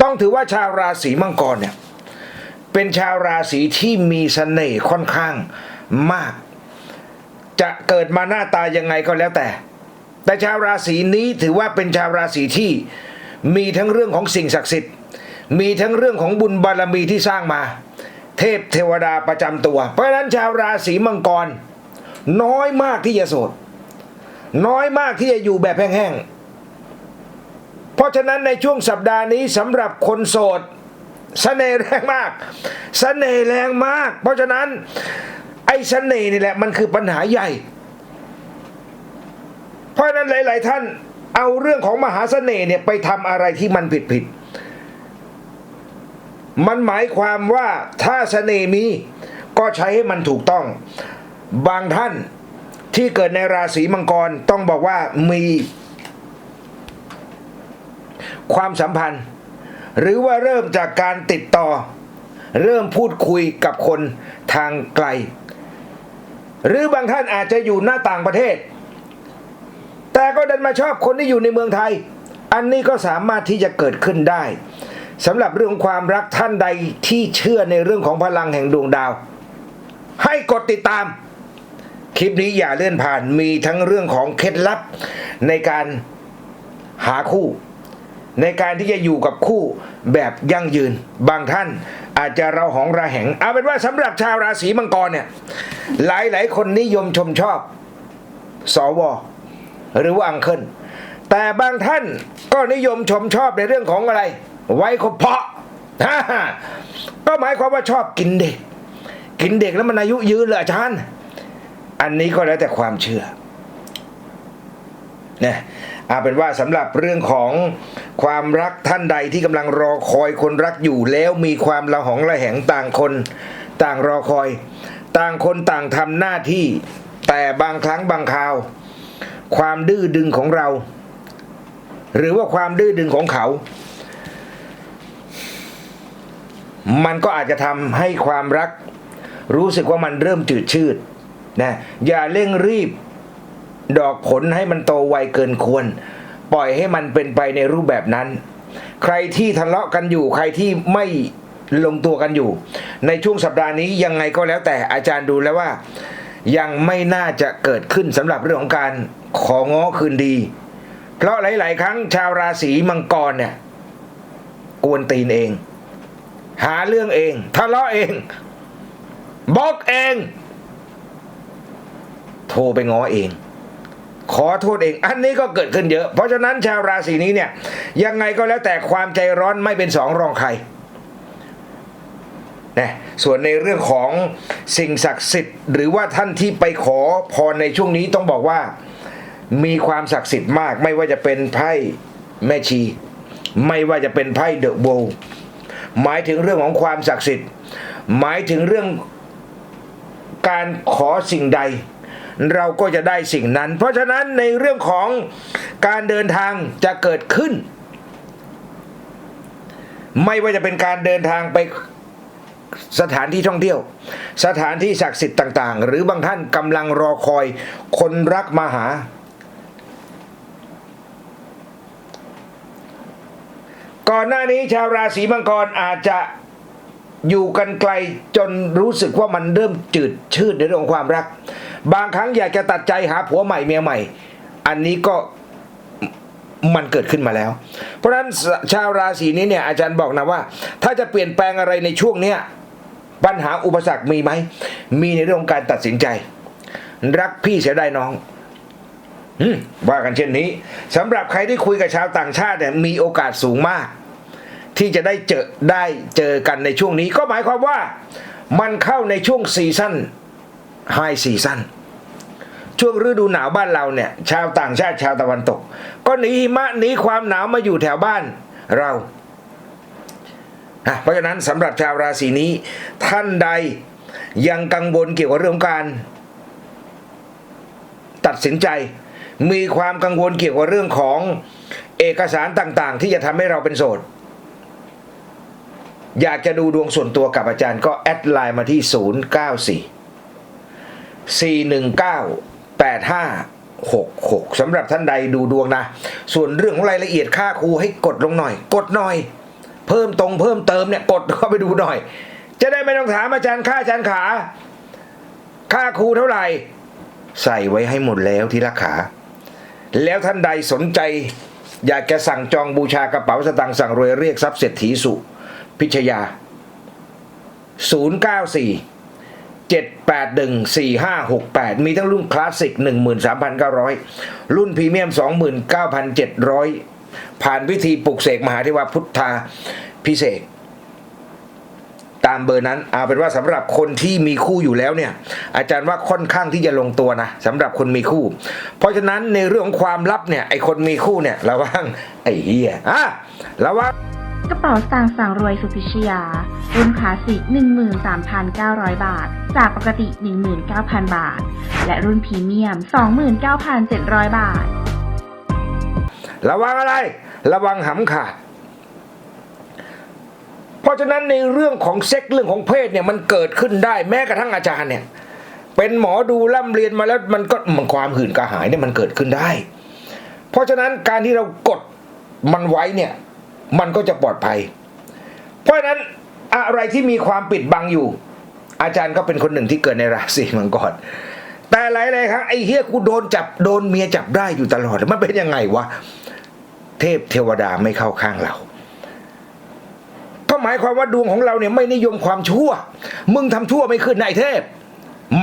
ต้องถือว่าชาวราศีมังกรเนี่ยเป็นชาวราศีที่มีเสน่ห์ค่อนข้างมาก จะเกิดมาหน้าตายังไงก็แล้วแต่ แต่ชาวราศีนี้ถือว่าเป็นชาวราศีที่มีทั้งเรื่องของสิ่งศักดิ์สิทธิ์ มีทั้งเรื่องของบุญบารมีที่สร้างมา เทพเทวดาประจำตัว เพราะฉะนั้นชาวราศีมังกร น้อยมากที่จะโสด น้อยมากที่จะอยู่แบบแห้งๆ เพราะฉะนั้นในช่วงสัปดาห์นี้สำหรับคนโสดสเสน่ห์แรงมากสเสน่ห์แรงมาก เพราะฉะนั้นไอ้เสน่ห์นี่แหละมันคือปัญหาใหญ่ เพราะฉะนั้นหลาย ๆ ท่านเอาเรื่องของมหาเสน่ห์เนี่ยไปทำอะไรที่มันผิดผิดๆมันหมายความว่าถ้าเสน่ห์มีก็ใช้ให้มันถูกต้อง บางท่านที่เกิดในราศีมังกรต้องบอกว่ามี ความสัมพันธ์ หรือว่าเริ่มจากการติดต่อ เริ่มพูดคุยกับคนทางไกล หรือบางท่านอาจจะอยู่หน้าต่างประเทศ แต่ก็ดันมาชอบคนที่อยู่ในเมืองไทย อันนี้ก็สามารถที่จะเกิดขึ้นได้สำหรับเรื่องของความรักท่านใดที่เชื่อในเรื่องของพลังแห่งดวงดาว ให้กดติดตาม คลิปนี้อย่าเลื่อนผ่านมีทั้งเรื่องของเคล็ดลับในการหาคู่ ในการที่จะอยู่กับคู่แบบยั่งยืน บางท่านอาจจะเราหองระแหง เอาเป็นว่าสำหรับชาวราศีมังกรเนี่ยหลายหลายคนนิยมชมชอบ สว หรือว่าอังเคิลแต่บางท่านก็นิยมชมชอบในเรื่องของอะไร ไว้คบเพาะก็หมายความว่าชอบกินเด็ก กินเด็กแล้วมันอายุยืนเลยอาจารย์ อันนี้ก็แล้วแต่ความเชื่อนะ เอาเป็นว่าสำหรับเรื่องของความรักท่านใดที่กำลังรอคอยคนรักอยู่แล้วมีความละหองละแหงต่างคน ต่างรอคอย ต่างคนต่างทำหน้าที่ แต่บางครั้งบางคราว ความดื้อดึงของเรา หรือว่าความดื้อดึงของเขา มันก็อาจจะทำให้ความรัก รู้สึกว่ามันเริ่มจืดชืดนะอย่าเร่งรีบ ดอกผลให้มันโตไวเกินควร ปล่อยให้มันเป็นไปในรูปแบบนั้น ใครที่ทะเลาะกันอยู่ ใครที่ไม่ลงตัวกันอยู่ ในช่วงสัปดาห์นี้ยังไงก็แล้วแต่อาจารย์ดูแล้วว่า ยังไม่น่าจะเกิดขึ้นสำหรับเรื่องของการของ้อคืนดี เพราะหลาย ๆ ครั้งชาวราศีมังกรเนี่ยกวนตีนเอง หาเรื่องเอง ทะเลาะเองบล็อกเอง โทรไปง้อเอง ขอโทษเอง อันนี้ก็เกิดขึ้นเยอะ เพราะฉะนั้นชาวราศีนี้เนี่ย ยังไงก็แล้วแต่ความใจร้อนไม่เป็นสองรองใครนะส่วนในเรื่องของสิ่งศักดิ์สิทธิ์ หรือว่าท่านที่ไปขอพรในช่วงนี้ต้องบอกว่ามีความศักดิ์สิทธิ์มาก ไม่ว่าจะเป็นไพ่แม่ชี ไม่ว่าจะเป็นไพ่เดอะโบว์หมายถึงเรื่องของความศักดิ์สิทธิ์ หมายถึงเรื่องการขอสิ่งใด เราก็จะได้สิ่งนั้น เพราะฉะนั้นในเรื่องของการเดินทางจะเกิดขึ้น ไม่ว่าจะเป็นการเดินทางไปสถานที่ท่องเที่ยว สถานที่ศักดิ์สิทธิ์ต่าง ๆ หรือบางท่านกำลังรอคอยคนรักมาหา ก่อนหน้านี้ชาวราศีมังกรอาจจะอยู่กันไกลจนรู้สึกว่ามันเริ่มจืดชืดในเรื่องความรัก บางครั้งอยากจะตัดใจหาผัวใหม่เมียใหม่ อันนี้ก็มันเกิดขึ้นมาแล้ว เพราะฉะนั้นชาวราศีนี้เนี่ยอาจารย์บอกนะว่า ถ้าจะเปลี่ยนแปลงอะไรในช่วงเนี้ยปัญหาอุปสรรคมีไหม มีในเรื่องของการตัดสินใจ รักพี่เสียดายน้องว่ากันเช่นนี้สำหรับใครที่คุยกับชาวต่างชาติเนี่ยมีโอกาสสูงมาก ที่จะได้เจอได้เจอกันในช่วงนี้ ก็หมายความว่า มันเข้าในช่วงซีซั่นไฮซีซั่น ช่วงฤดูหนาวบ้านเราเนี่ย ชาวต่างชาติชาวตะวันตก ก็หนีหิมะหนีความหนาวมาอยู่แถวบ้านเราเพราะฉะนั้นสำหรับชาวราศีนี้ ท่านใดยังกังวลเกี่ยวกับเรื่องการ ตัดสินใจ มีความกังวลเกี่ยวกับเรื่องของเอกสารต่างๆ ที่จะทำให้เราเป็นโสดอยากจะดูดวงส่วนตัวกับอาจารย์ก็แอดไลน์มาที่ 094 419 8566สำหรับท่านใดดูดวงนะ ส่วนเรื่องของรายละเอียดค่าครูให้กดลงหน่อย กดหน่อย เพิ่มตรงเพิ่มเติมเนี่ยกดเข้าไปดูหน่อย จะได้ไม่ต้องถามอาจารย์ค่าอาจารย์ขา ค่าครูเท่าไหร่ ใส่ไว้ให้หมดแล้วที่ราคาแล้วท่านใดสนใจ อยากจะสั่งจองบูชากระเป๋าสตางค์สั่งรวยเรียกทรัพย์เศรษฐีสุ พิชยา 094 7814568 มีทั้งรุ่นคลาสสิก 13,900 รุ่นพรีเมียม 29,700 ผ่านพิธีปลุกเสกมหาเทวาพุทธาพิเศษ ตามเบอร์นั้นเอาเป็นว่าสำหรับคนที่มีคู่อยู่แล้วเนี่ย อาจารย์ว่าค่อนข้างที่จะลงตัวนะสำหรับคนมีคู่ เพราะฉะนั้นในเรื่องของความลับเนี่ยไอคนมีคู่เนี่ยระวังไอเฮียอะระวัง กระเป๋าสตางค์สั่งรวยสุพิชยารุ่นคลาสสิก 13,900 บาท จากปกติ 19,000 บาท และรุ่นพรีเมียม 29,700 บาท ระวังอะไร ระวังหำขาด เพราะฉะนั้นในเรื่องของเซ็กเรื่องของเพศเนี่ยมันเกิดขึ้นได้แม้กระทั่งอาจารย์เนี่ย เป็นหมอดูร่ำเรียนมาแล้วมันก็มันความหื่นกระหายเนี่ยมันเกิดขึ้นได้ เพราะฉะนั้นการที่เรากดมันไว้เนี่ย มันก็จะปลอดภัย เพราะฉะนั้นอะไรที่มีความปิดบังอยู่ อาจารย์ก็เป็นคนหนึ่งที่เกิดในราศีมังกรแต่หลายๆครั้งไอ้เฮียกูโดนจับโดนเมียจับได้อยู่ตลอดมันเป็นยังไงวะเทพเทวดาไม่เข้าข้างเราก็หมายความว่าดวงของเราเนี่ยไม่นิยมความชั่ว มึงทำชั่วไม่ขึ้นนายเทพ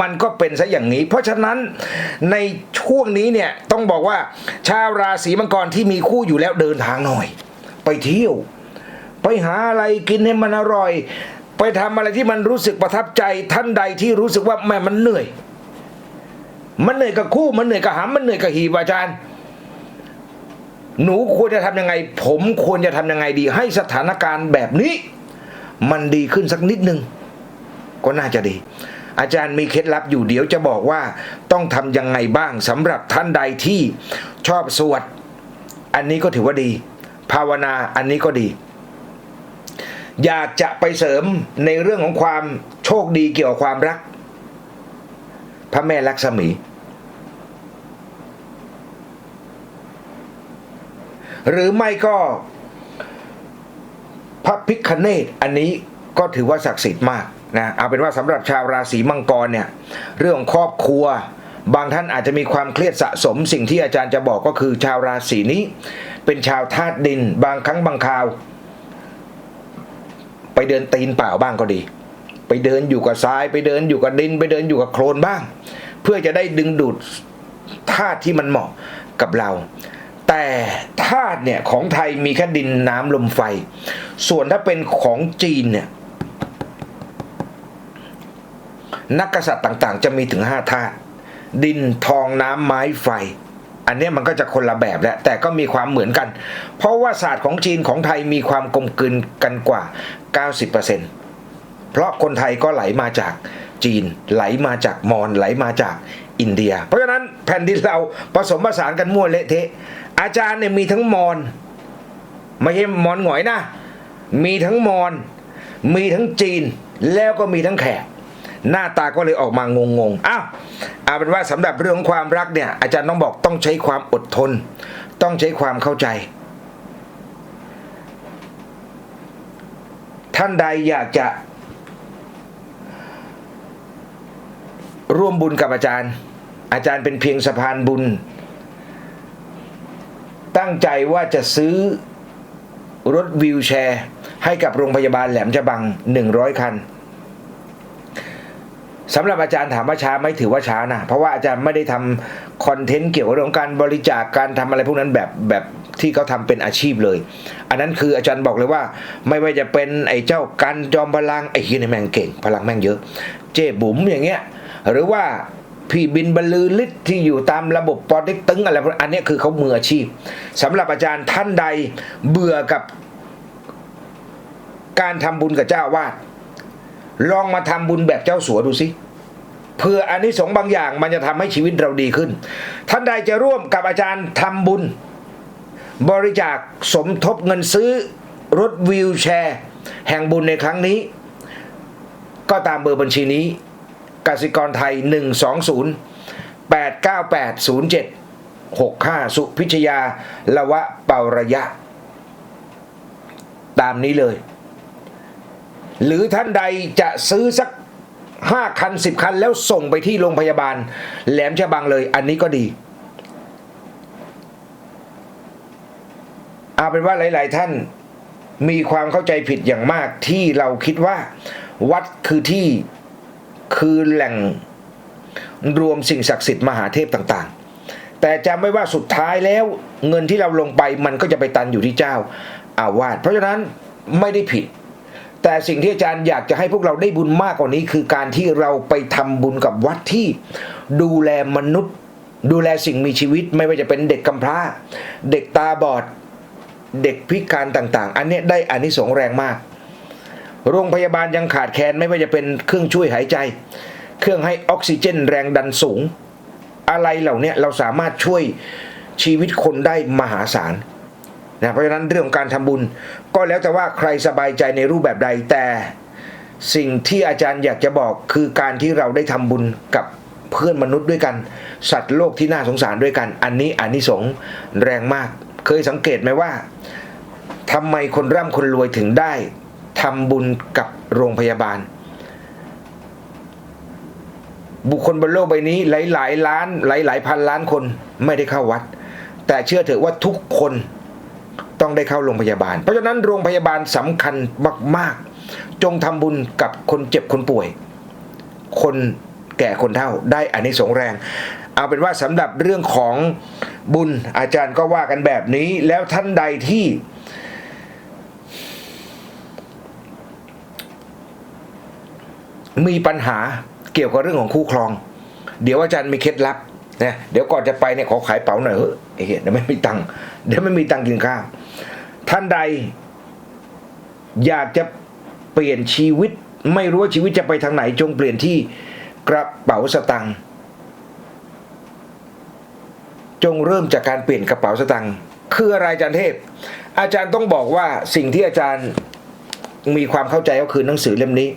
มันก็เป็นซะอย่างนี้ เพราะฉะนั้นในช่วงนี้เนี่ยต้องบอกว่าชาวราศีมังกรที่มีคู่อยู่แล้วเดินทางหน่อย ไปเที่ยว ไปหาอะไรกินให้มันอร่อย ไปทำอะไรที่มันรู้สึกประทับใจท่านใดที่รู้สึกว่าแม่มันเหนื่อย มันเหนื่อยกับคู่มันเหนื่อยกับหำมันเหนื่อยกับหีบอาจารย์ หนูควรจะทำยังไง ผมควรจะทำยังไงดี ให้สถานการณ์แบบนี้ มันดีขึ้นสักนิดนึงก็น่าจะดี อาจารย์มีเคล็ดลับอยู่เดี๋ยวจะบอกว่าต้องทำยังไงบ้างสำหรับท่านใดที่ชอบสวด อันนี้ก็ถือว่าดี ภาวนาอันนี้ก็ดี อยากจะไปเสริมในเรื่องของความโชคดีเกี่ยวกับความรัก พระแม่ลักษมี หรือไม่ก็ พระพิคเนตอันนี้ก็ถือว่าศักดิ์สิทธิ์มากนะเอาเป็นว่าสำหรับชาวราศีมังกรเนี่ยเรื่องของครอบครัว บางท่านอาจจะมีความเครียดสะสมสิ่งที่อาจารย์จะบอกก็คือชาวราศีนี้ เป็นชาวธาตุดิน บางครั้งบางคราว ไปเดินตีนเปล่าบ้างก็ดี ไปเดินอยู่กับทราย ไปเดินอยู่กับดิน ไปเดินอยู่กับโคลนบ้าง เพื่อจะได้ดึงดูดธาตุที่มันเหมาะกับเรา แต่ธาตุเนี่ยของไทยมีแค่ดินน้ำลมไฟ ส่วนถ้าเป็นของจีนเนี่ยนักกษัตริย์ต่างๆ จะมีถึงห้าธาตุดินทองน้ำไม้ไฟ อันนี้มันก็จะคนละแบบแล้วแต่ก็มีความเหมือนกัน เพราะว่าศาสตร์ของจีนของไทยมีความกลมกลืนกันกว่า 90%เพราะคนไทยก็ไหลมาจากจีนไหลมาจากมอญไหลมาจากอินเดีย เพราะฉะนั้นแผ่นดินเราผสมผสานกันมั่วเละเทะ อาจารย์เนี่ยมีทั้งมอญไม่ใช่มอญหงอยนะ มีทั้งมอญมีทั้งจีนแล้วก็มีทั้งแขก หน้าตาก็เลยออกมางงงๆอ้าวเอาเป็นว่าสำหรับเรื่องของความรักเนี่ย อาจารย์ต้องบอกต้องใช้ความอดทน ต้องใช้ความเข้าใจ ท่านใดอยากจะร่วมบุญกับอาจารย์ อาจารย์เป็นเพียงสะพานบุญ ตั้งใจว่าจะซื้อรถวิวแชร์ ให้กับโรงพยาบาลแหลมฉบัง 100 คัน สำหรับอาจารย์ถามว่าช้าไม่ถือว่าช้านะ เพราะว่าอาจารย์ไม่ได้ทำคอนเทนต์เกี่ยวกับเรื่องการบริจาคการทำอะไรพวกนั้นแบบแบบที่เขาทำเป็นอาชีพเลย อันนั้นคืออาจารย์บอกเลยว่า ไม่ว่าจะเป็นไอ้เจ้ากันจอมพลังไอ้เฮียนี่แม่งเก่ง พลังแม่งเยอะ เจ๊บุ๋มอย่างเงี้ย หรือว่าพี่บินบรรลือฤทธิ์ที่อยู่ตามระบบปอเต็กตึงอะไรพวกอันนี้คือเขามืออาชีพสำหรับอาจารย์ท่านใดเบื่อกับการทำบุญกับเจ้าวาด ลองมาทำบุญแบบเจ้าสัวดูสิเพื่ออันนี้สงบางอย่างมันจะทำให้ชีวิตเราดีขึ้น ท่านใดจะร่วมกับอาจารย์ทำบุญ บริจาคสมทบเงินซื้อรถวิวแชร์ แห่งบุญในครั้งนี้ ก็ตามเบอร์บัญชีนี้กสิกรไทย 120 898 07 65 สุพิชยาละวะเปาระยะ ตามนี้เลย หรือท่านใดจะซื้อสักห้าคันสิบคันแล้วส่งไปที่โรงพยาบาล แหลมฉบังเลย อันนี้ก็ดีเอาเป็นว่าหลาย ๆ ท่านมีความเข้าใจผิดอย่างมากที่เราคิดว่า วัดคือที่คือแหล่งรวมสิ่งศักดิ์สิทธิ์มหาเทพต่าง ๆ แต่จำไว้ว่าสุดท้ายแล้วเงินที่เราลงไปมันก็จะไปตันอยู่ที่เจ้าอาวาสเพราะฉะนั้นไม่ได้ผิด แต่สิ่งที่อาจารย์อยากจะให้พวกเราได้บุญมากกว่านี้คือการที่เราไปทำบุญกับวัดที่ดูแลมนุษย์ ดูแลสิ่งมีชีวิตไม่ว่าจะเป็นเด็กกำพร้า เด็กตาบอด เด็กพิการต่างๆ อันนี้ได้อานิสงส์แรงมาก โรงพยาบาลยังขาดแคลนไม่ว่าจะเป็นเครื่องช่วยหายใจ เครื่องให้ออกซิเจนแรงดันสูง อะไรเหล่านี้เราสามารถช่วยชีวิตคนได้มหาศาล นะเพราะฉะนั้นเรื่องของการทำบุญ ก็แล้วแต่ว่าใครสบายใจในรูปแบบใดแต่สิ่งที่อาจารย์อยากจะบอกคือการที่เราได้ทำบุญกับเพื่อนมนุษย์ด้วยกัน สัตว์โลกที่น่าสงสารด้วยกัน อันนี้อานิสงส์แรงมาก เคยสังเกตไหมว่าทำไมคนร่ำคนรวยถึงได้ทำบุญกับโรงพยาบาล บุคคลบนโลกใบนี้หลายๆล้านหลายๆพันล้านคนไม่ได้เข้าวัด แต่เชื่อเถอะว่าทุกคน ต้องได้เข้าโรงพยาบาล เพราะฉะนั้นโรงพยาบาลสำคัญมาก ๆ จงทำบุญกับคนเจ็บคนป่วย คนแก่คนเฒ่าได้อานิสงส์แรง เอาเป็นว่าสำหรับเรื่องของบุญอาจารย์ก็ว่ากันแบบนี้ แล้วท่านใดที่มีปัญหาเกี่ยวกับเรื่องของคู่ครอง เดี๋ยวอาจารย์มีเคล็ดลับนะเดี๋ยวก่อนจะไปเนี่ยขอขายเป๋าหน่อยเฮ้ยเดี๋ยวไม่มีตังค์เดี๋ยวไม่มีตังค์กินข้าว ท่านใด อยากจะเปลี่ยนชีวิต ไม่รู้ว่าชีวิตจะไปทางไหนจงเปลี่ยนที่กระเป๋าสตังค์จงเริ่มจากการเปลี่ยนกระเป๋าสตังค์คืออะไรอาจารย์เทพ อาจารย์ต้องบอกว่าสิ่งที่อาจารย์มีความเข้าใจก็คือหนังสือเล่มนี้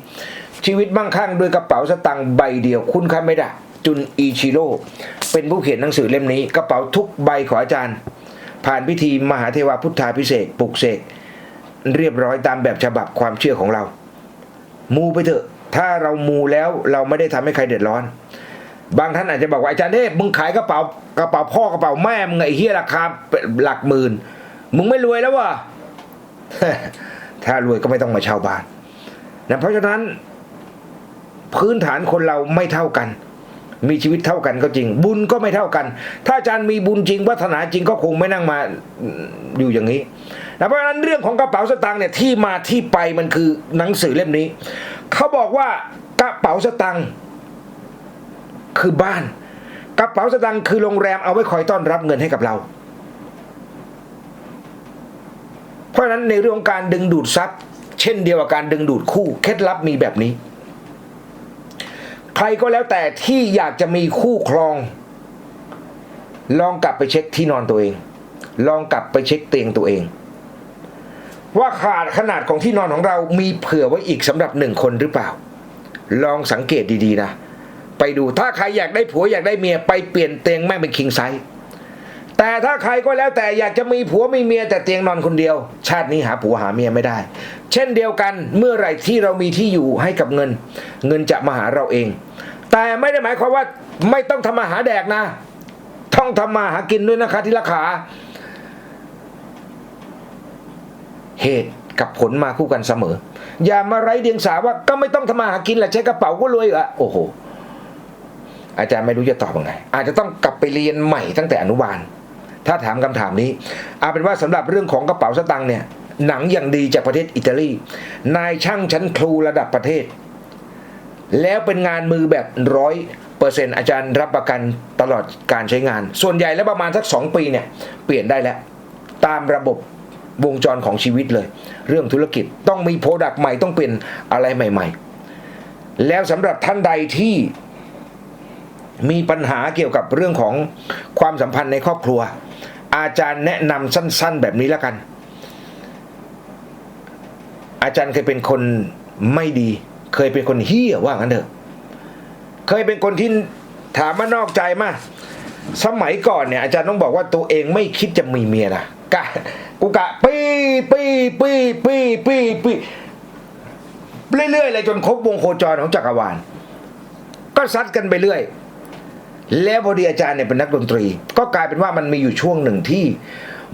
ชีวิตมั่งคั่งด้วยกระเป๋าสตังค์ใบเดียวคุณค่าไม่ได้จุนอิชิโร่เป็นผู้เขียนหนังสือเล่มนี้ กระเป๋าทุกใบของอาจารย์ ผ่านพิธีมหาเทวาพุทธาพิเศษปลุกเสกเรียบร้อยตามแบบฉบับความเชื่อของเรา มูไปเถอะ ถ้าเรามูแล้วเราไม่ได้ทำให้ใครเดือดร้อน บางท่านอาจจะบอกว่าอาจารย์เทพมึงขายกระเป๋ากระเป๋าพ่อกระเป๋าแม่มึงไอ้เฮียราคาหลักหมื่น มึงไม่รวยแล้ววะถ้ารวยก็ไม่ต้องมาเช่าบ้านนะเพราะฉะนั้น พื้นฐานคนเราไม่เท่ากัน มีชีวิตเท่ากันก็จริง บุญก็ไม่เท่ากัน ถ้าอาจารย์มีบุญจริงวัฒนาจริงก็คงไม่นั่งมาอยู่อย่างนี้นะเพราะฉะนั้นเรื่องของกระเป๋าสตางค์เนี่ยที่มาที่ไปมันคือหนังสือเล่มนี้ เขาบอกว่ากระเป๋าสตางค์คือบ้าน กระเป๋าสตางค์คือโรงแรมเอาไว้คอยต้อนรับเงินให้กับเรา เพราะฉะนั้นในเรื่องของการดึงดูดทรัพย์ เช่นเดียวกับการดึงดูดคู่เคล็ดลับมีแบบนี้ ใครก็แล้วแต่ที่อยากจะมีคู่ครอง ลองกลับไปเช็คที่นอนตัวเอง ลองกลับไปเช็คเตียงตัวเอง ว่าขาดขนาดของที่นอนของเรามีเผื่อไว้อีกสำหรับหนึ่งคนหรือเปล่า ลองสังเกตดีๆนะ ไปดูถ้าใครอยากได้ผัวอยากได้เมียไปเปลี่ยนเตียงแม่งเป็นคิงไซส์ แต่ถ้าใครก็แล้วแต่อยากจะมีผัวมีเมียแต่เตียงนอนคนเดียว ชาตินี้หาผัวหาเมียไม่ได้ เช่นเดียวกันเมื่อไหร่ที่เรามีที่อยู่ให้กับเงิน เงินจะมาหาเราเอง แต่ไม่ได้หมายความว่าไม่ต้องทำมาหาแดกนะต้องทำมาหากินด้วยนะคะที่ราคาเหตุกับผลมาคู่กันเสมอ อย่ามาไร้เดียงสาว่าก็ไม่ต้องทำมาหากินแหละใช้กระเป๋าก็รวยเหรอโอ้โหอาจารย์ไม่รู้จะตอบยังไง อาจจะต้องกลับไปเรียนใหม่ตั้งแต่อนุบาล ถ้าถามคำถามนี้เอาเป็นว่าสำหรับเรื่องของกระเป๋าสตางค์เนี่ยหนังอย่างดีจากประเทศอิตาลี นายช่างชั้นครูระดับประเทศ แล้วเป็นงานมือแบบร้อยเปอร์เซ็นต์อาจารย์รับประกันตลอดการใช้งาน ส่วนใหญ่แล้วประมาณสักสองปีเนี่ยเปลี่ยนได้แล้ว ตามระบบวงจรของชีวิตเลย เรื่องธุรกิจต้องมีโปรดักต์ใหม่ต้องเปลี่ยนอะไรใหม่ ๆ แล้วสำหรับท่านใดที่ มีปัญหาเกี่ยวกับเรื่องของความสัมพันธ์ในครอบครัว อาจารย์แนะนำสั้น ๆ แบบนี้แล้วกัน อาจารย์เคยเป็นคนไม่ดี เคยเป็นคนเฮี้ยว่างั้นเถอะ เคยเป็นคนที่ถามว่านอกใจมากสมัยก่อนเนี่ยอาจารย์ต้องบอกว่าตัวเองไม่คิดจะมีเมียนะกะกูกะปี้ปี้ปี้ปี้ปี้ปี้เรื่อยๆเลยจนครบวงโคจรของจักรวาล ก็ซัดกันไปเรื่อย แล้วพอดีอาจารย์เนี่ยเป็นนักดนตรี ก็กลายเป็นว่ามันมีอยู่ช่วงหนึ่งที่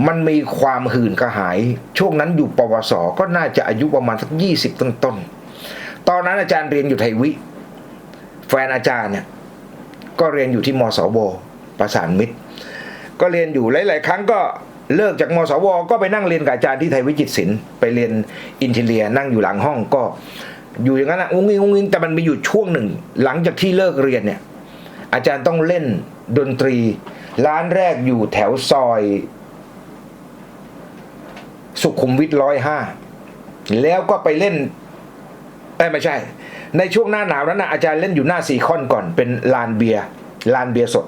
มันมีความหื่นกระหาย ช่วงนั้นอยู่ปวส ก็น่าจะอายุประมาณสักยี่สิบต้นๆตอนนั้นอาจารย์เรียนอยู่ไทยวิ แฟนอาจารย์เนี่ยก็เรียนอยู่ที่มสวประสานมิตร ก็เรียนอยู่หลาย ๆ ครั้งก็เลิกจากมสว ก็ไปนั่งเรียนกับอาจารย์ที่ไทยวิจิตศิลป์ไปเรียนอินเทเลียนั่งอยู่หลังห้องก็อยู่อย่างนั้นนะอุ้งอิงอุ้งอิงแต่มันมีอยู่ช่วงหนึ่ง หลังจากที่เลิกเรียนเนี่ย อาจารย์ต้องเล่นดนตรี ร้านแรกอยู่แถวซอย สุขุมวิทร้อยห้าแล้วก็ไปเล่นเอ้ไม่ใช่ ในช่วงหน้าหนาวนั้นนะอาจารย์เล่นอยู่หน้าซีคอนก่อนเป็นลานเบียร์ลานเบียร์สด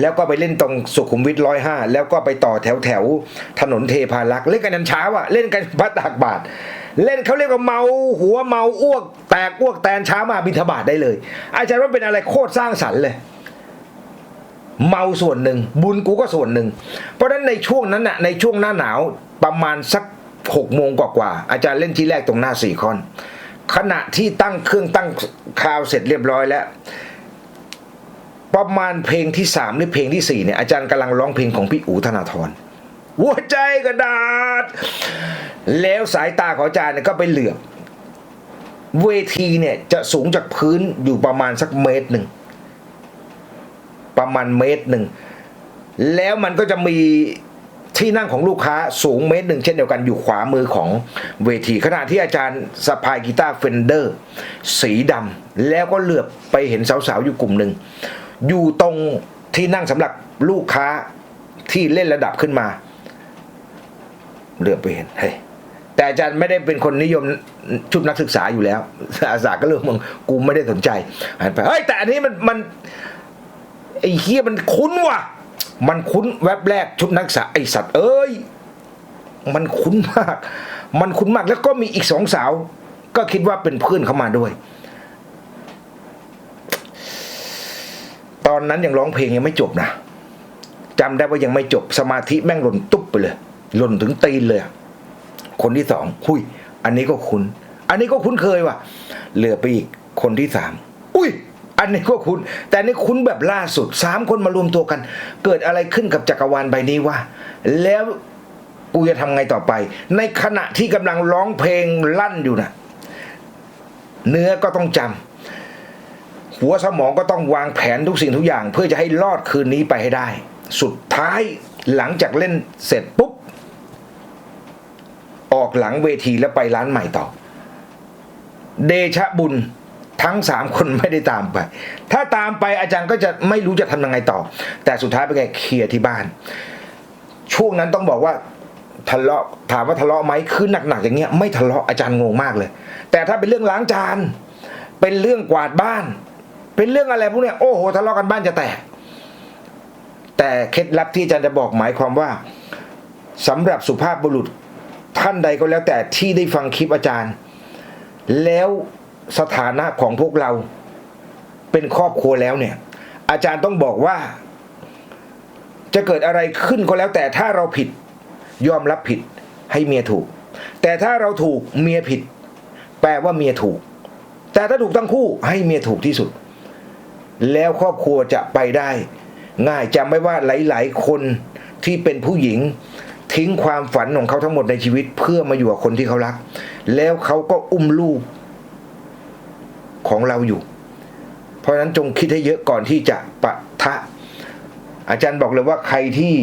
แล้วก็ไปเล่นตรงสุขุมวิทร้อยห้าแล้วก็ไปต่อแถวแถวถนนเทพารักษ์เล่นกันยันเช้าอะเล่นกันพระตากบาท เล่นเขาเรียกว่าเมาหัวเมาอ้วก แตกอ้วกแตนเช้ามาบิณฑบาตได้เลย อาจารย์ว่าเป็นอะไรโคตรสร้างสรรค์เลยเมาส่วนหนึ่ง บุญกูก็ส่วนหนึ่ง เพราะฉะนั้นในช่วงนั้นน่ะในช่วงหน้าหนาวประมาณสักหกโมงกว่าๆอาจารย์เล่นที่แรกตรงหน้าสี่คอน ขณะที่ตั้งเครื่องตั้งคาวเสร็จเรียบร้อยแล้ว ประมาณเพลงที่สามหรือเพลงที่สี่เนี่ยอาจารย์กำลังร้องเพลงของพี่อู๋ธนาธร หัวใจกระดาษ แล้วสายตาของอาจารย์ก็ไปเหลือบเวทีเนี่ยจะสูงจากพื้นอยู่ประมาณสักเมตรหนึ่ง ประมาณเมตรหนึ่ง แล้วมันก็จะมีที่นั่งของลูกค้าสูงเมตรหนึ่งเช่นเดียวกันอยู่ขวามือของเวทีขณะที่อาจารย์สะพายกีตาร์เฟนเดอร์ สีดำแล้วก็เหลือบไปเห็นสาวๆอยู่กลุ่มหนึ่ง อยู่ตรงที่นั่งสำหรับลูกค้าที่เล่นระดับขึ้นมา เหลือบไปเห็นเฮ้ยแต่อาจารย์ไม่ได้เป็นคนนิยมชุดนักศึกษาอยู่แล้วอาสาก็เรื่องมึงกูไม่ได้สนใจหันไปเฮ้ยแต่อันนี้มันมันไอ้เฮียมันคุ้นว่ะ มันคุ้นแวบแรกชุดนักศึกษาไอสัตว์ เอ้ย มันคุ้นมาก มันคุ้นมากแล้วก็มีอีกสองสาว ก็คิดว่าเป็นเพื่อนเข้ามาด้วย ตอนนั้นยังร้องเพลงยังไม่จบนะจำได้ว่ายังไม่จบสมาธิแม่งหล่นตุ๊บไปเลย หล่นถึงตีนเลย คนที่สองหุย อันนี้ก็คุ้น อันนี้ก็คุ้นเคยว่ะ เหลือไปอีกคนที่สามอุ้ย อันนี้ก็คุ้น แต่นี่คุ้นแบบล่าสุดสามคนมารวมตัวกัน เกิดอะไรขึ้นกับจักรวาลใบนี้วะแล้วกูจะทำไงต่อไป ในขณะที่กำลังร้องเพลงลั่นอยู่น่ะเนื้อก็ต้องจำหัวสมองก็ต้องวางแผนทุกสิ่งทุกอย่าง เพื่อจะให้รอดคืนนี้ไปให้ได้ สุดท้ายหลังจากเล่นเสร็จปุ๊บ หลังเวทีแล้วไปร้านใหม่ต่อ เดชะบุญทั้งสามคนไม่ได้ตามไป ถ้าตามไปอาจารย์ก็จะไม่รู้จะทำยังไงต่อ แต่สุดท้ายเป็นไงเคลียร์ที่บ้าน ช่วงนั้นต้องบอกว่าทะเลาะถามว่าทะเลาะไหมคือหนักๆอย่างเงี้ยไม่ทะเลาะอาจารย์งงมากเลย แต่ถ้าเป็นเรื่องล้างจาน เป็นเรื่องกวาดบ้าน เป็นเรื่องอะไรพวกเนี้ยโอ้โหทะเลาะกันบ้านจะแตกแต่เคล็ดลับที่อาจารย์จะบอกหมายความว่าสำหรับสุภาพบุรุษ ท่านใดก็แล้วแต่ที่ได้ฟังคลิปอาจารย์ แล้วสถานะของพวกเราเป็นครอบครัวแล้วเนี่ย อาจารย์ต้องบอกว่า จะเกิดอะไรขึ้นก็แล้ว แต่ถ้าเราผิดยอมรับผิดให้เมียถูก แต่ถ้าเราถูกเมียผิด แปลว่าเมียถูก แต่ถ้าถูกทั้งคู่ให้เมียถูกที่สุด แล้วครอบครัวจะไปได้ ง่ายจำไว้ว่าหลาย ๆ คนที่เป็นผู้หญิง ทิ้งความฝันของเขาทั้งหมดในชีวิต เพื่อมาอยู่กับคนที่เขารัก แล้วเขาก็อุ้มลูกของเราอยู่ เพราะฉะนั้นจงคิดให้เยอะก่อนที่จะปะทะ อาจารย์บอกเลยว่าใครที่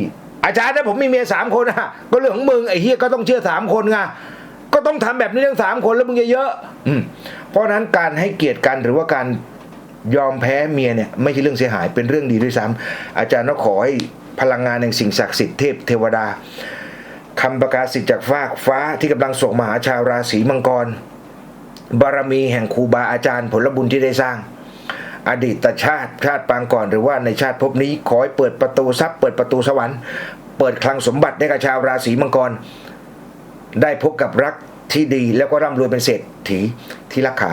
อาจารย์ถ้าผมมีเมียสามคนอะก็เรื่องของมึงไอ้เฮียก็ต้องเชื่อสามคนไงก็ต้องทำแบบนี้เรื่องสามคนแล้วมึงเยอะๆอืมเพราะฉะนั้นการให้เกียรติกันหรือว่าการยอมแพ้เมียเนี่ยไม่ใช่เรื่องเสียหายเป็นเรื่องดีด้วยซ้ำอาจารย์ก็ขอให้พลังงานแห่งสิ่งศักดิ์สิทธิ์เทพเทวดา คำประกาศสิทธิ์จากฟากฟ้าที่กำลังส่งมาหาชาวราศีมังกร บารมีแห่งครูบาอาจารย์ผลบุญที่ได้สร้าง อดีตชาติชาติปางก่อนหรือว่าในชาติภพนี้ขอให้เปิดประตูทรัพย์เปิดประตูสวรรค์ เปิดคลังสมบัติให้กับชาวราศีมังกร ได้พบกับรักที่ดีแล้วก็ร่ำรวยเป็นเศรษฐีที่รักขา